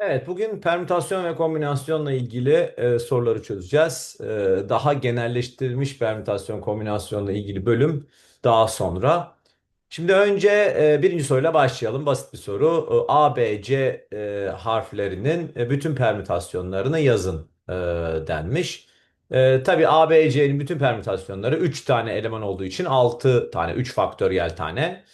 Evet, bugün permütasyon ve kombinasyonla ilgili e, soruları çözeceğiz. E, daha genelleştirilmiş permütasyon kombinasyonla ilgili bölüm daha sonra. Şimdi önce e, birinci soruyla başlayalım. Basit bir soru. E, A, B, C e, harflerinin e, bütün permütasyonlarını yazın e, denmiş. E, tabii A, B, C'nin bütün permütasyonları 3 tane eleman olduğu için 6 tane, 3 faktöriyel tane.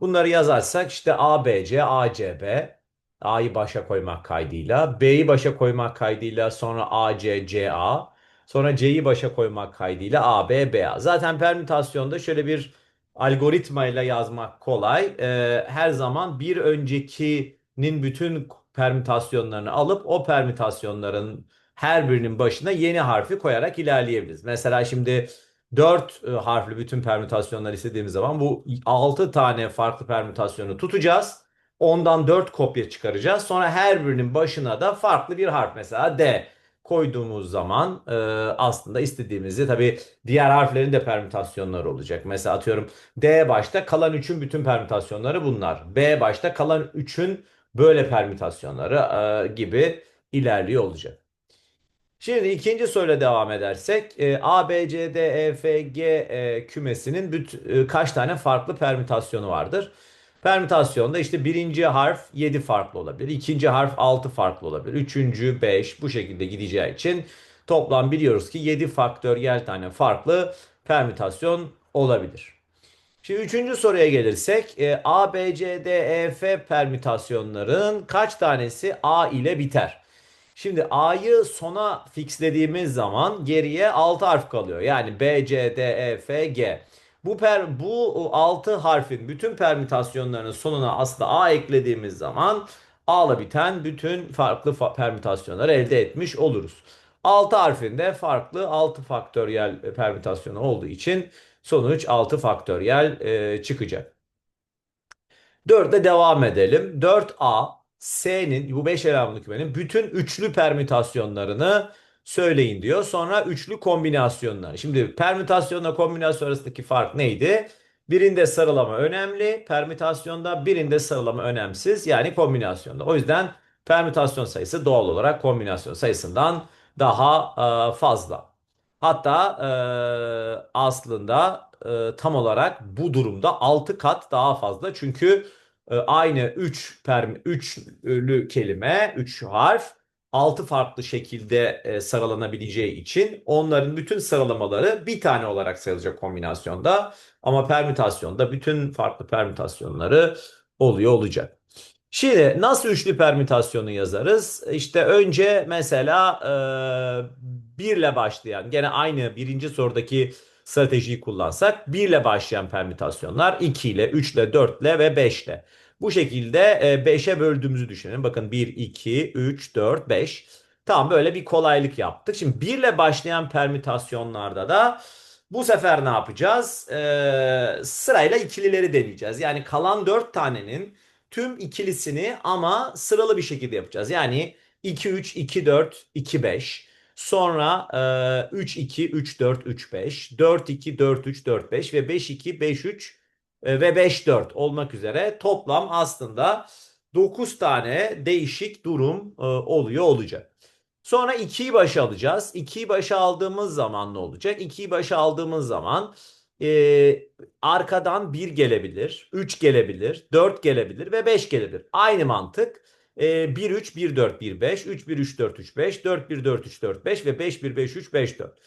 Bunları yazarsak işte A, B, C, A, C, B. A'yı başa koymak kaydıyla, B'yi başa koymak kaydıyla, sonra A, C, C, A, sonra C'yi başa koymak kaydıyla A, B, B, A. Zaten permütasyonda şöyle bir algoritmayla yazmak kolay. Ee, her zaman bir öncekinin bütün permütasyonlarını alıp o permütasyonların her birinin başına yeni harfi koyarak ilerleyebiliriz. Mesela şimdi 4 harfli bütün permütasyonlar istediğimiz zaman bu 6 tane farklı permütasyonu tutacağız. Ondan 4 kopya çıkaracağız. Sonra her birinin başına da farklı bir harf mesela D koyduğumuz zaman e, aslında istediğimizi tabii diğer harflerin de permütasyonları olacak. Mesela atıyorum D başta kalan 3'ün bütün permütasyonları bunlar. B başta kalan 3'ün böyle permütasyonları e, gibi ilerliyor olacak. Şimdi ikinci soruyla devam edersek e, A, B, C, D, E, F, G e, kümesinin büt, e, kaç tane farklı permütasyonu vardır? Permütasyonda işte birinci harf 7 farklı olabilir. ikinci harf 6 farklı olabilir. Üçüncü 5 bu şekilde gideceği için toplam biliyoruz ki 7 faktöriyel tane farklı permütasyon olabilir. Şimdi üçüncü soruya gelirsek e, A, B, C, D, E, F permütasyonların kaç tanesi A ile biter? Şimdi A'yı sona fixlediğimiz zaman geriye 6 harf kalıyor. Yani B, C, D, E, F, G. Bu per bu 6 harfin bütün permütasyonlarının sonuna aslında A eklediğimiz zaman A'la biten bütün farklı fa- permütasyonları elde etmiş oluruz. 6 harfinde farklı 6 faktöriyel e, permütasyonu olduğu için sonuç 6 faktöriyel e, çıkacak. 4'e devam edelim. 4A S'nin bu 5 elemanlı kümenin bütün üçlü permütasyonlarını söyleyin diyor. Sonra üçlü kombinasyonlar. Şimdi permütasyonla kombinasyon arasındaki fark neydi? Birinde sarılama önemli, permütasyonda birinde sarılama önemsiz yani kombinasyonda. O yüzden permütasyon sayısı doğal olarak kombinasyon sayısından daha e, fazla. Hatta e, aslında e, tam olarak bu durumda 6 kat daha fazla. Çünkü aynı 3 perm üçlü kelime, 3 harf 6 farklı şekilde e, sıralanabileceği için onların bütün sıralamaları bir tane olarak sayılacak kombinasyonda ama permütasyonda bütün farklı permütasyonları oluyor olacak. Şimdi nasıl üçlü permütasyonu yazarız? İşte önce mesela e, 1 ile başlayan gene aynı birinci sorudaki stratejiyi kullansak 1 ile başlayan permütasyonlar 2 ile, 3 ile, 4 ile ve 5 ile. Bu şekilde 5'e böldüğümüzü düşünelim. Bakın 1, 2, 3, 4, 5. Tamam böyle bir kolaylık yaptık. Şimdi 1 ile başlayan permütasyonlarda da bu sefer ne yapacağız? Ee, sırayla ikilileri deneyeceğiz. Yani kalan 4 tanenin tüm ikilisini ama sıralı bir şekilde yapacağız. Yani 2, 3, 2, 4, 2, 5. Sonra e, 3, 2, 3, 4, 3, 5. 4, 2, 4, 3, 4, 5 ve 5, 2, 5, 3 e, ve 5-4 olmak üzere toplam aslında 9 tane değişik durum e, oluyor olacak. Sonra 2'yi başa alacağız. 2'yi başa aldığımız zaman ne olacak? 2'yi başa aldığımız zaman e, arkadan 1 gelebilir, 3 gelebilir, 4 gelebilir ve 5 gelebilir. Aynı mantık. E, 1 3 1 4 1 5 3 1 3 4 3 5 4 1 4 3 4 5 ve 5 1 5 3 5 4.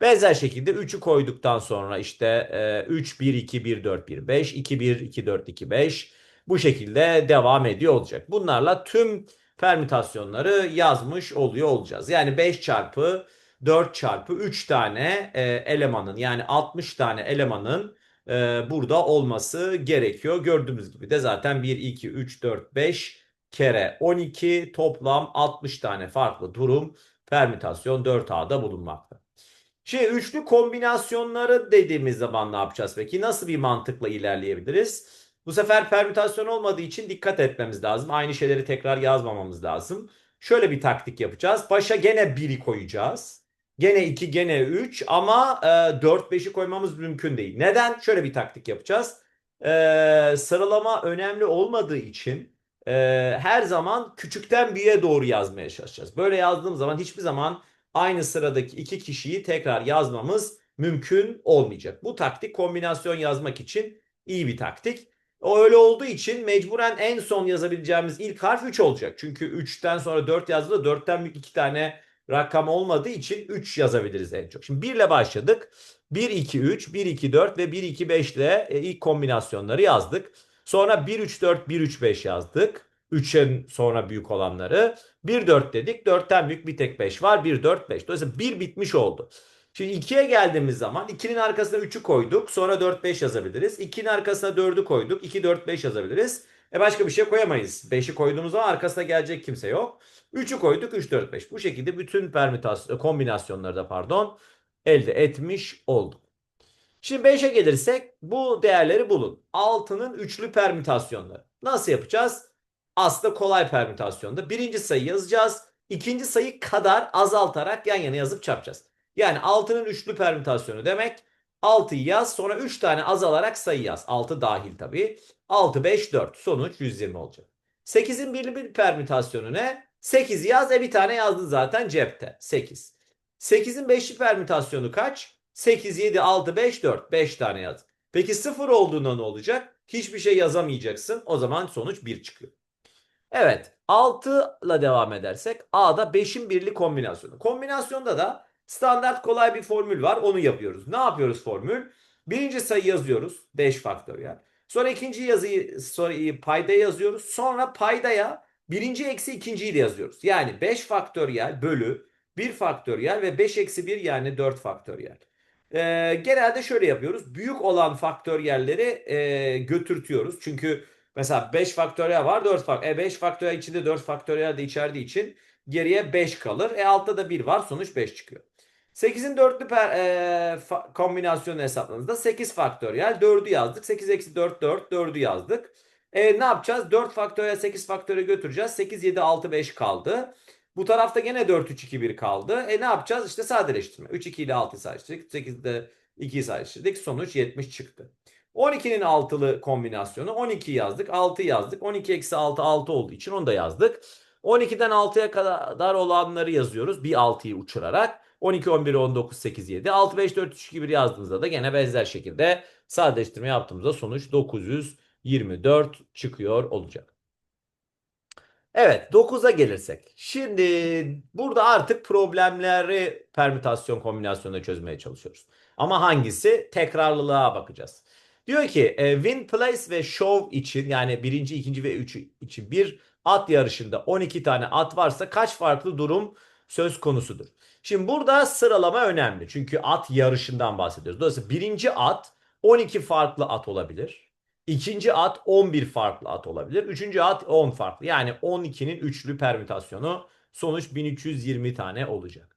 Benzer şekilde 3'ü koyduktan sonra işte e, 3, 1, 2, 1, 4, 1, 5, 2, 1, 2, 4, 2, 5 bu şekilde devam ediyor olacak. Bunlarla tüm permütasyonları yazmış oluyor olacağız. Yani 5 çarpı 4 çarpı 3 tane e, elemanın yani 60 tane elemanın e, burada olması gerekiyor. Gördüğümüz gibi de zaten 1, 2, 3, 4, 5 kere 12 toplam 60 tane farklı durum permütasyon 4A'da bulunmakta. Şimdi üçlü kombinasyonları dediğimiz zaman ne yapacağız peki? Nasıl bir mantıkla ilerleyebiliriz? Bu sefer permütasyon olmadığı için dikkat etmemiz lazım. Aynı şeyleri tekrar yazmamamız lazım. Şöyle bir taktik yapacağız. Başa gene 1'i koyacağız. Gene 2, gene 3 ama e, 4, 5'i koymamız mümkün değil. Neden? Şöyle bir taktik yapacağız. E, sıralama önemli olmadığı için e, her zaman küçükten büyüğe doğru yazmaya çalışacağız. Böyle yazdığım zaman hiçbir zaman aynı sıradaki iki kişiyi tekrar yazmamız mümkün olmayacak. Bu taktik kombinasyon yazmak için iyi bir taktik. O öyle olduğu için mecburen en son yazabileceğimiz ilk harf 3 olacak. Çünkü 3'ten sonra 4 yazdığında 4'ten büyük 2 tane rakam olmadığı için 3 yazabiliriz en çok. Şimdi 1 ile başladık. 1, 2, 3, 1, 2, 4 ve 1, 2, 5 ile ilk kombinasyonları yazdık. Sonra 1, 3, 4, 1, 3, 5 yazdık. 3'ün sonra büyük olanları. 1, 4 dedik. 4'ten büyük bir tek 5 var. 1, 4, 5. Dolayısıyla 1 bitmiş oldu. Şimdi 2'ye geldiğimiz zaman 2'nin arkasına 3'ü koyduk. Sonra 4, 5 yazabiliriz. 2'nin arkasına 4'ü koyduk. 2, 4, 5 yazabiliriz. E başka bir şey koyamayız. 5'i koyduğumuz zaman arkasına gelecek kimse yok. 3'ü koyduk 3, 4, 5. Bu şekilde bütün permütasyon, kombinasyonları da pardon elde etmiş olduk. Şimdi 5'e gelirsek bu değerleri bulun. 6'nın üçlü permütasyonları. Nasıl yapacağız? Aslında kolay permütasyonda. Birinci sayı yazacağız. İkinci sayı kadar azaltarak yan yana yazıp çarpacağız. Yani 6'nın üçlü permütasyonu demek 6'yı yaz sonra 3 tane azalarak sayı yaz. 6 dahil tabii. 6, 5, 4 sonuç 120 olacak. 8'in birli bir permütasyonu ne? 8 yaz e bir tane yazdın zaten cepte. 8. 8'in 5'li permütasyonu kaç? 8, 7, 6, 5, 4. 5 tane yaz. Peki 0 olduğunda ne olacak? Hiçbir şey yazamayacaksın. O zaman sonuç 1 çıkıyor. Evet 6 ile devam edersek A'da 5'in birli kombinasyonu. Kombinasyonda da standart kolay bir formül var. Onu yapıyoruz. Ne yapıyoruz formül? Birinci sayı yazıyoruz. 5 faktöriyel. Sonra ikinci yazıyı sorayı payda yazıyoruz. Sonra paydaya birinci eksi ikinciyi de yazıyoruz. Yani 5 faktöriyel bölü 1 faktöriyel ve 5 eksi 1 yani 4 faktöriyel. Ee, genelde şöyle yapıyoruz. Büyük olan faktöriyelleri e, götürtüyoruz. Çünkü mesela 5 faktöriyel var 4 faktöriyel. E 5 faktöriyel içinde 4 faktöriyel de içerdiği için geriye 5 kalır. E altta da 1 var sonuç 5 çıkıyor. 8'in dörtlü per, e, kombinasyonu hesapladığımızda 8 faktöriyel 4'ü yazdık. 8 eksi 4 4 4'ü yazdık. E, ne yapacağız? 4 faktöriyel 8 faktöriyel götüreceğiz. 8 7 6 5 kaldı. Bu tarafta gene 4 3 2 1 kaldı. E ne yapacağız? İşte sadeleştirme. 3 2 ile 6'yı sadeleştirdik. 8'de 2'yi sadeleştirdik. Sonuç 70 çıktı. 12'nin altılı kombinasyonu 12 yazdık. 6 yazdık. 12 eksi 6 6 olduğu için onu da yazdık. 12'den 6'ya kadar olanları yazıyoruz. Bir 6'yı uçurarak. 12, 11, 19, 8, 7. 6, 5, 4, 3, 2, 1 yazdığınızda da gene benzer şekilde sadeleştirme yaptığımızda sonuç 924 çıkıyor olacak. Evet 9'a gelirsek. Şimdi burada artık problemleri permütasyon kombinasyonunda çözmeye çalışıyoruz. Ama hangisi? Tekrarlılığa bakacağız. Diyor ki e, win, place ve show için yani birinci, ikinci ve üç için bir at yarışında 12 tane at varsa kaç farklı durum söz konusudur? Şimdi burada sıralama önemli. Çünkü at yarışından bahsediyoruz. Dolayısıyla birinci at 12 farklı at olabilir. İkinci at 11 farklı at olabilir. Üçüncü at 10 farklı. Yani 12'nin üçlü permütasyonu sonuç 1320 tane olacak.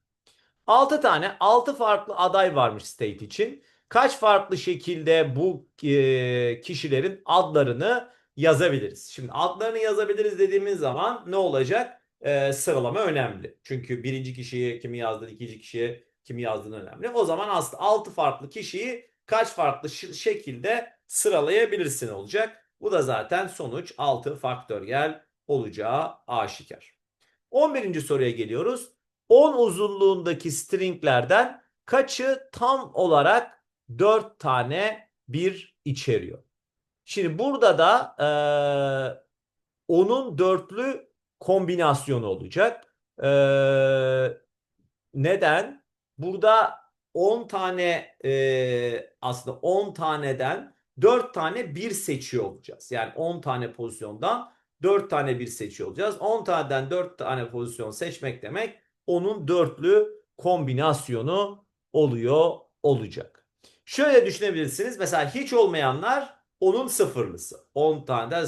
6 tane 6 farklı aday varmış state için. Kaç farklı şekilde bu e, kişilerin adlarını yazabiliriz? Şimdi adlarını yazabiliriz dediğimiz zaman ne olacak? E, sıralama önemli. Çünkü birinci kişiye kimi yazdığını, ikinci kişiye kimi yazdığını önemli. O zaman aslında 6 farklı kişiyi kaç farklı şekilde sıralayabilirsin olacak. Bu da zaten sonuç 6 faktöriyel olacağı aşikar. 11. soruya geliyoruz. 10 uzunluğundaki stringlerden kaçı tam olarak 4 tane bir içeriyor? Şimdi burada da e, onun dörtlü kombinasyonu olacak. E, neden? Burada 10 tane e, aslında 10 taneden 4 tane 1 seçiyor olacağız. Yani 10 tane pozisyondan 4 tane 1 seçiyor olacağız. 10 taneden 4 tane pozisyon seçmek demek onun dörtlü kombinasyonu oluyor olacak. Şöyle düşünebilirsiniz. Mesela hiç olmayanlar onun sıfırlısı. 10 tane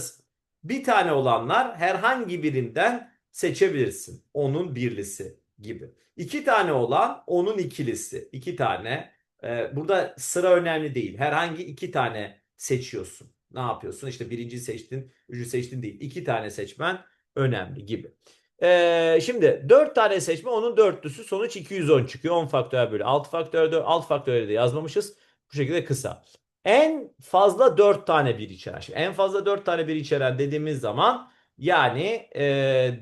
bir tane olanlar herhangi birinden seçebilirsin. Onun birlisi gibi. İki tane olan onun ikilisi. İki tane. Ee, burada sıra önemli değil. Herhangi iki tane seçiyorsun. Ne yapıyorsun? İşte birinci seçtin, üçüncü seçtin değil. İki tane seçmen önemli gibi. Ee, şimdi 4 tane seçme onun dörtlüsü sonuç 210 çıkıyor. 10 faktöriyel bölü 6 faktöriyel 4 6 faktöriyel de yazmamışız. Bu şekilde kısa. En fazla 4 tane bir içeren. Şimdi en fazla 4 tane bir içeren dediğimiz zaman Yani e,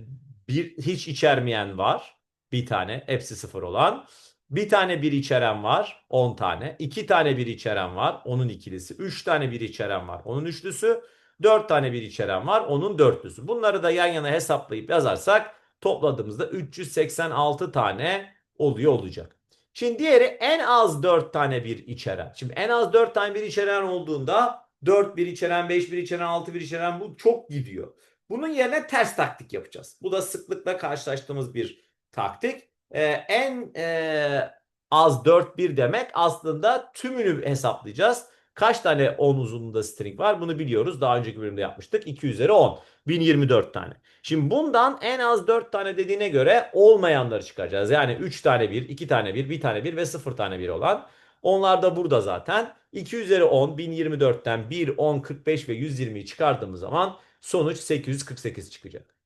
bir hiç içermeyen var. Bir tane hepsi sıfır olan. Bir tane bir içeren var. 10 tane. İki tane bir içeren var. Onun ikilisi. Üç tane bir içeren var. Onun üçlüsü. Dört tane bir içeren var. Onun dörtlüsü. Bunları da yan yana hesaplayıp yazarsak topladığımızda 386 tane oluyor olacak. Şimdi diğeri en az 4 tane bir içeren. Şimdi en az 4 tane bir içeren olduğunda 4 bir içeren, 5 bir içeren, 6 bir içeren bu çok gidiyor. Bunun yerine ters taktik yapacağız. Bu da sıklıkla karşılaştığımız bir taktik. Ee, en e, az 4 bir demek aslında tümünü hesaplayacağız. Kaç tane 10 uzunluğunda string var bunu biliyoruz. Daha önceki bölümde yapmıştık. 2 üzeri 10. 1024 tane. Şimdi bundan en az 4 tane dediğine göre olmayanları çıkaracağız. Yani 3 tane 1, 2 tane 1, 1 tane 1 ve 0 tane 1 olan. Onlar da burada zaten. 2 üzeri 10, 1024'ten 1, 10, 45 ve 120'yi çıkardığımız zaman sonuç 848 çıkacak.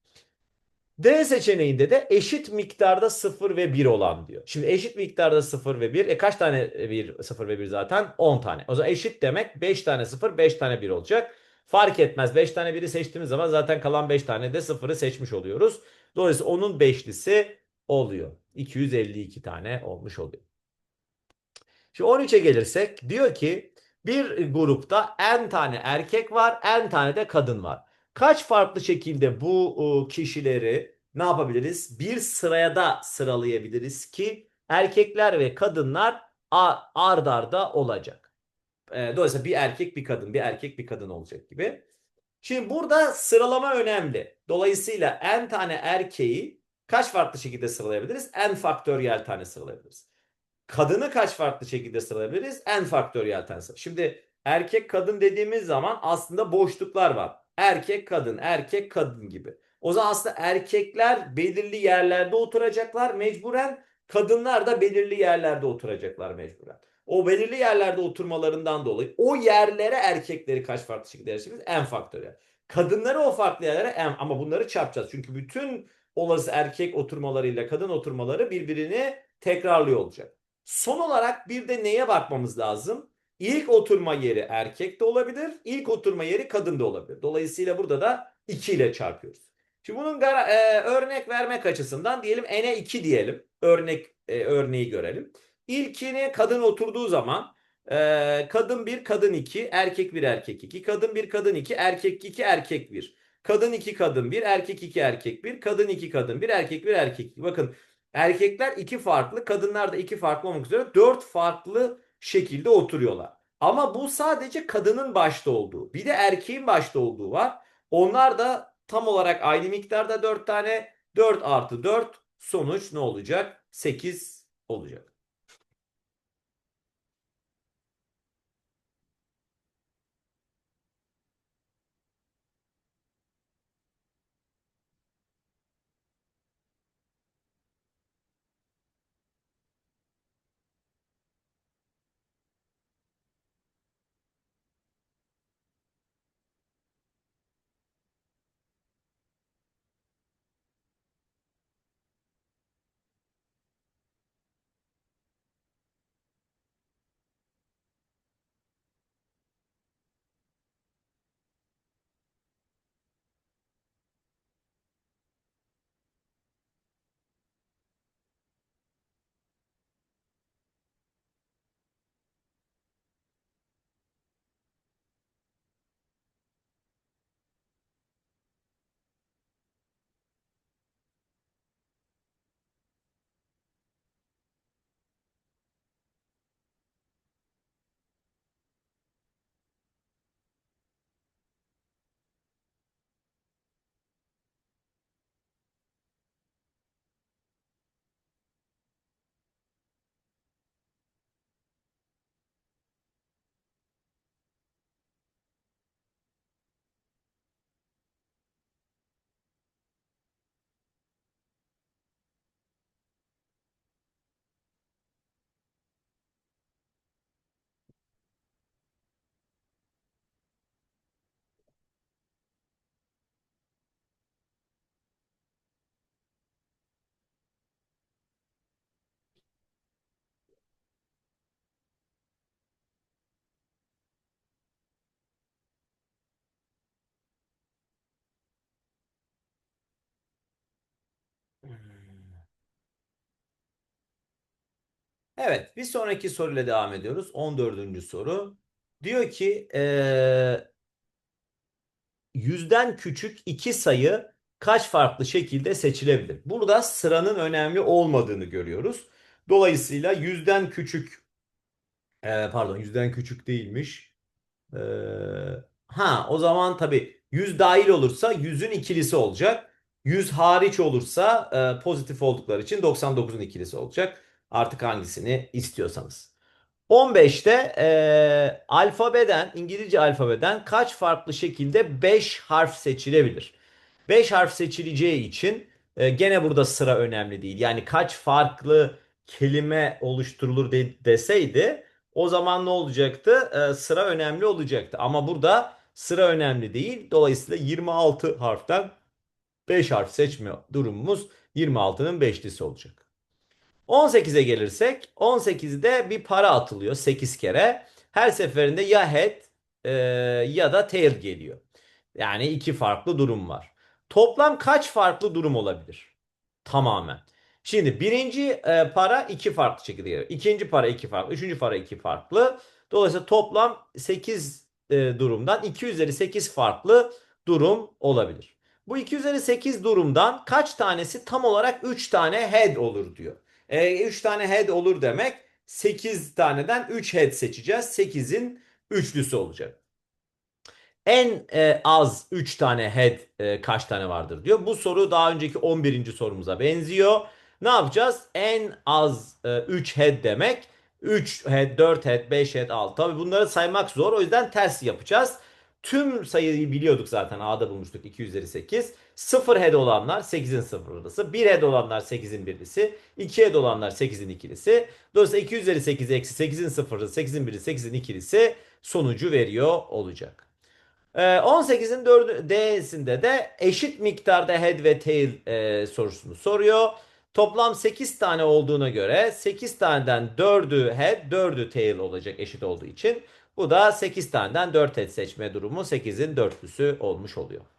D seçeneğinde de eşit miktarda 0 ve 1 olan diyor. Şimdi eşit miktarda 0 ve 1. E kaç tane 1, 0 ve 1 zaten? 10 tane. O zaman eşit demek 5 tane 0, 5 tane 1 olacak. Fark etmez. 5 tane 1'i seçtiğimiz zaman zaten kalan 5 tane de 0'ı seçmiş oluyoruz. Dolayısıyla onun beşlisi oluyor. 252 tane olmuş oluyor. Şimdi 13'e gelirsek diyor ki bir grupta n tane erkek var, n tane de kadın var. Kaç farklı şekilde bu kişileri ne yapabiliriz? Bir sıraya da sıralayabiliriz ki erkekler ve kadınlar ard arda olacak. E, dolayısıyla bir erkek bir kadın, bir erkek bir kadın olacak gibi. Şimdi burada sıralama önemli. Dolayısıyla n tane erkeği kaç farklı şekilde sıralayabiliriz? n faktöriyel tane sıralayabiliriz. Kadını kaç farklı şekilde sıralayabiliriz? n faktöriyel tane. Şimdi erkek kadın dediğimiz zaman aslında boşluklar var. Erkek kadın, erkek kadın gibi. O zaman aslında erkekler belirli yerlerde oturacaklar mecburen. Kadınlar da belirli yerlerde oturacaklar mecburen. O belirli yerlerde oturmalarından dolayı o yerlere erkekleri kaç farklı şekilde yerleştiririz? En faktöriyel. Kadınları o farklı yerlere en ama bunları çarpacağız. Çünkü bütün olası erkek oturmalarıyla kadın oturmaları birbirini tekrarlıyor olacak. Son olarak bir de neye bakmamız lazım? İlk oturma yeri erkek de olabilir, ilk oturma yeri kadın da olabilir. Dolayısıyla burada da 2 ile çarpıyoruz. Şimdi bunun e, örnek vermek açısından diyelim n'e 2 diyelim. Örnek e, örneği görelim. İlkini kadın oturduğu zaman e, kadın 1, kadın 2, erkek 1, erkek 2. Kadın 1, kadın 2, erkek 2, erkek 1. Kadın 2, kadın 1, erkek 2, erkek 1. Kadın 2, kadın 1, erkek 1, erkek 2. Bakın erkekler 2 farklı, kadınlar da 2 farklı olmak üzere 4 farklı şekilde oturuyorlar. Ama bu sadece kadının başta olduğu. Bir de erkeğin başta olduğu var. Onlar da tam olarak aynı miktarda 4 tane. 4 artı 4 sonuç ne olacak? 8 olacak. Evet, bir sonraki soruyla devam ediyoruz. 14. soru. Diyor ki eee, yüzden küçük iki sayı kaç farklı şekilde seçilebilir? Burada sıranın önemli olmadığını görüyoruz. Dolayısıyla yüzden küçük, eee, pardon yüzden küçük değilmiş. Eee, ha o zaman tabii 100 dahil olursa yüzün ikilisi olacak. 100 hariç olursa eee, pozitif oldukları için 99'un ikilisi olacak. Artık hangisini istiyorsanız. 15'te eee, alfabeden, İngilizce alfabeden kaç farklı şekilde 5 harf seçilebilir? 5 harf seçileceği için e, gene burada sıra önemli değil. Yani kaç farklı kelime oluşturulur de- deseydi o zaman ne olacaktı? E, sıra önemli olacaktı. Ama burada sıra önemli değil. Dolayısıyla 26 harften 5 harf seçme durumumuz 26'nın beşlisi olacak. 18'e gelirsek 18'de bir para atılıyor 8 kere. Her seferinde ya head e, ya da tail geliyor. Yani iki farklı durum var. Toplam kaç farklı durum olabilir? Tamamen. Şimdi birinci e, para iki farklı şekilde geliyor. İkinci para iki farklı. Üçüncü para iki farklı. Dolayısıyla toplam 8 e, durumdan 2 üzeri 8 farklı durum olabilir. Bu 2 üzeri 8 durumdan kaç tanesi tam olarak 3 tane head olur diyor. E, 3 tane head olur demek 8 taneden 3 head seçeceğiz. 8'in üçlüsü olacak. En e, az 3 tane head e, kaç tane vardır diyor. Bu soru daha önceki 11. sorumuza benziyor. Ne yapacağız? En az e, 3 head demek. 3 head, 4 head, 5 head, 6. Tabii bunları saymak zor. O yüzden ters yapacağız. Tüm sayıyı biliyorduk zaten. A'da bulmuştuk 2 üzeri 8. 0 head olanlar 8'in sıfırlısı. 1 head olanlar 8'in birlisi. 2 head olanlar 8'in ikilisi. Dolayısıyla 2 üzeri 8 eksi 8'in sıfırlısı, 8'in birlisi, 8'in ikilisi sonucu veriyor olacak. Ee, 18'in 4 D'sinde de eşit miktarda head ve tail e, sorusunu soruyor. Toplam 8 tane olduğuna göre 8 taneden 4'ü head, 4'ü tail olacak eşit olduğu için. Bu da 8 taneden 4 head seçme durumu 8'in dörtlüsü olmuş oluyor.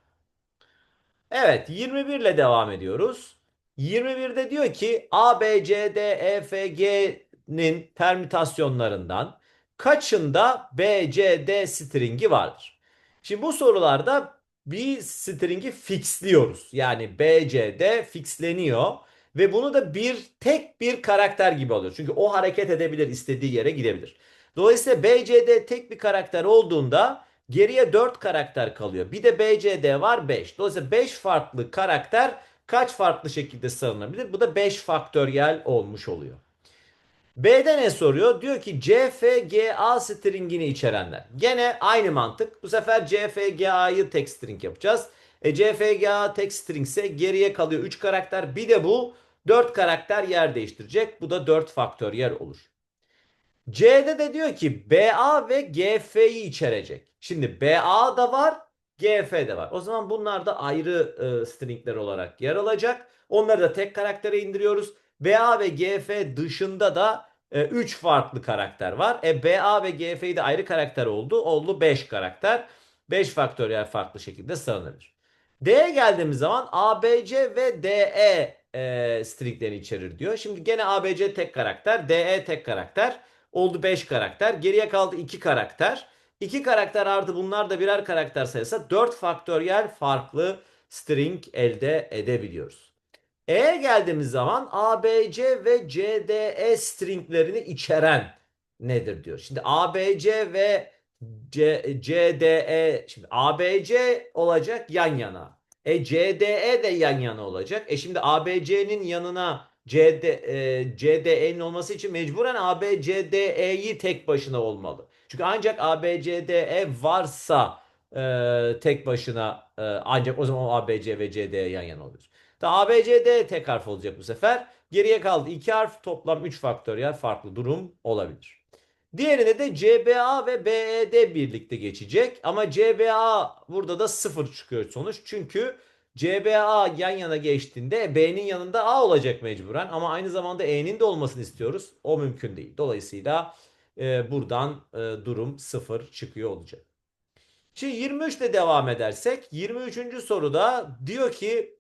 Evet 21 ile devam ediyoruz. 21'de diyor ki A, B, C, D, E, F, G'nin permütasyonlarından kaçında B, C, D stringi vardır? Şimdi bu sorularda bir stringi fixliyoruz. Yani B, C, D fixleniyor. Ve bunu da bir tek bir karakter gibi alıyor. Çünkü o hareket edebilir, istediği yere gidebilir. Dolayısıyla B, C, D tek bir karakter olduğunda Geriye 4 karakter kalıyor. Bir de BCD var 5. Dolayısıyla 5 farklı karakter kaç farklı şekilde sığınabilir? Bu da 5 faktöriyel olmuş oluyor. B'de ne soruyor? Diyor ki CFGA stringini içerenler. Gene aynı mantık. Bu sefer CFGA'yı tek string yapacağız. E CFGA tek string ise geriye kalıyor 3 karakter. Bir de bu 4 karakter yer değiştirecek. Bu da 4 faktöriyel olur. C'de de diyor ki BA ve GF'yi içerecek. Şimdi BA da var, GF de var. O zaman bunlar da ayrı e, stringler olarak yer alacak. Onları da tek karaktere indiriyoruz. BA ve GF dışında da 3 e, farklı karakter var. E BA ve GF'yi de ayrı karakter oldu. Oldu 5 karakter. 5 faktöriyel farklı şekilde sığınır. D'ye geldiğimiz zaman ABC ve DE e, stringlerini içerir diyor. Şimdi gene ABC tek karakter, DE tek karakter. Oldu 5 karakter. Geriye kaldı 2 karakter. 2 karakter artı bunlar da birer karakter sayısı 4 faktöriyel farklı string elde edebiliyoruz. E'ye geldiğimiz zaman ABC ve CDE stringlerini içeren nedir diyor. Şimdi ABC ve C, CDE şimdi ABC olacak yan yana. E CDE de yan yana olacak. E şimdi ABC'nin yanına CD, e, CDE'nin olması için mecburen ABCDE'yi tek başına olmalı. Çünkü ancak ABCDE varsa e, tek başına e, ancak o zaman ABC ve CDE yan yana oluyor. Da ABCD tek harf olacak bu sefer. Geriye kaldı iki harf toplam 3 faktöriyel farklı durum olabilir. Diğerine de CBA ve BED birlikte geçecek. Ama CBA burada da 0 çıkıyor sonuç. Çünkü CBA yan yana geçtiğinde B'nin yanında A olacak mecburen ama aynı zamanda E'nin de olmasını istiyoruz. O mümkün değil. Dolayısıyla e, buradan e, durum 0 çıkıyor olacak. Şimdi 23 ile devam edersek 23. soruda diyor ki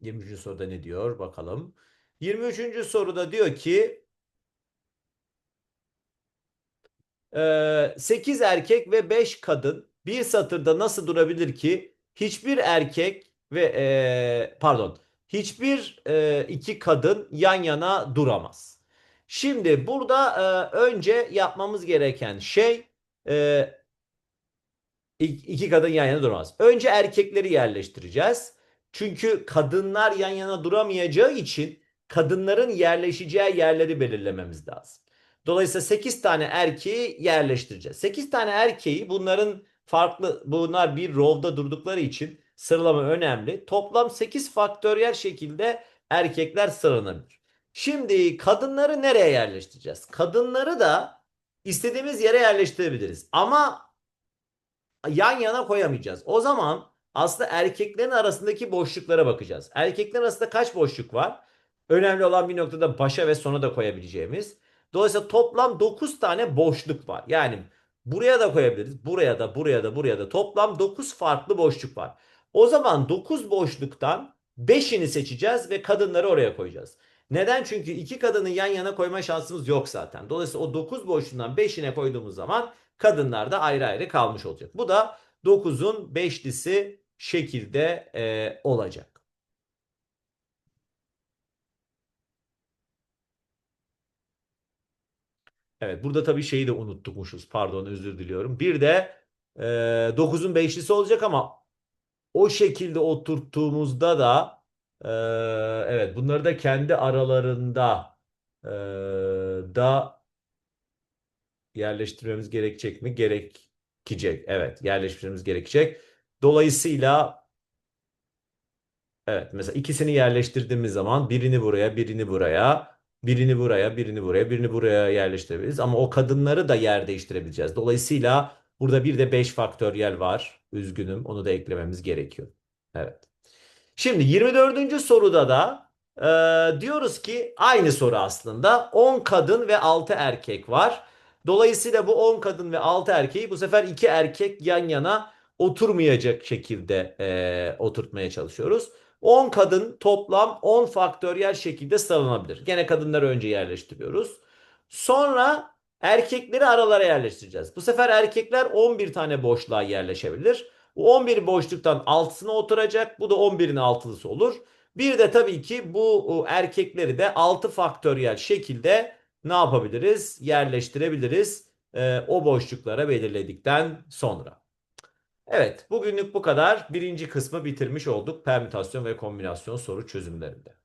23. soruda ne diyor bakalım. 23. soruda diyor ki e, 8 erkek ve 5 kadın bir satırda nasıl durabilir ki hiçbir erkek ve e, pardon hiçbir e, iki kadın yan yana duramaz. Şimdi burada e, önce yapmamız gereken şey e, iki kadın yan yana duramaz. Önce erkekleri yerleştireceğiz. Çünkü kadınlar yan yana duramayacağı için kadınların yerleşeceği yerleri belirlememiz lazım. Dolayısıyla 8 tane erkeği yerleştireceğiz. 8 tane erkeği bunların farklı bunlar bir row'da durdukları için sıralama önemli. Toplam 8 faktöriyel şekilde erkekler sıralanabilir. Şimdi kadınları nereye yerleştireceğiz? Kadınları da istediğimiz yere yerleştirebiliriz. Ama yan yana koyamayacağız. O zaman aslında erkeklerin arasındaki boşluklara bakacağız. Erkeklerin arasında kaç boşluk var? Önemli olan bir noktada başa ve sona da koyabileceğimiz. Dolayısıyla toplam 9 tane boşluk var. Yani buraya da koyabiliriz. Buraya da, buraya da, buraya da. Toplam 9 farklı boşluk var. O zaman 9 boşluktan 5'ini seçeceğiz ve kadınları oraya koyacağız. Neden? Çünkü iki kadını yan yana koyma şansımız yok zaten. Dolayısıyla o 9 boşluğundan 5'ine koyduğumuz zaman kadınlar da ayrı ayrı kalmış olacak. Bu da 9'un 5'lisi şekilde e, olacak. Evet burada tabii şeyi de unuttukmuşuz. Pardon özür diliyorum. Bir de e, 9'un 5'lisi olacak ama o şekilde oturttuğumuzda da e, evet bunları da kendi aralarında e, da yerleştirmemiz gerekecek mi? Gerekecek. Evet yerleştirmemiz gerekecek. Dolayısıyla evet mesela ikisini yerleştirdiğimiz zaman birini buraya birini buraya birini buraya birini buraya birini buraya yerleştirebiliriz. Ama o kadınları da yer değiştirebileceğiz. Dolayısıyla burada bir de 5 faktöriyel var. Üzgünüm onu da eklememiz gerekiyor. Evet. Şimdi 24. soruda da e, diyoruz ki aynı soru aslında 10 kadın ve 6 erkek var. Dolayısıyla bu 10 kadın ve 6 erkeği bu sefer 2 erkek yan yana oturmayacak şekilde e, oturtmaya çalışıyoruz. 10 kadın toplam 10 faktöriyel şekilde sıralanabilir. Gene kadınları önce yerleştiriyoruz. Sonra erkekleri aralara yerleştireceğiz. Bu sefer erkekler 11 tane boşluğa yerleşebilir. Bu 11 boşluktan 6'sına oturacak. Bu da 11'in altılısı olur. Bir de tabii ki bu erkekleri de 6 faktöriyel şekilde ne yapabiliriz? Yerleştirebiliriz. E, o boşluklara belirledikten sonra. Evet, bugünlük bu kadar. Birinci kısmı bitirmiş olduk. Permütasyon ve kombinasyon soru çözümlerinde.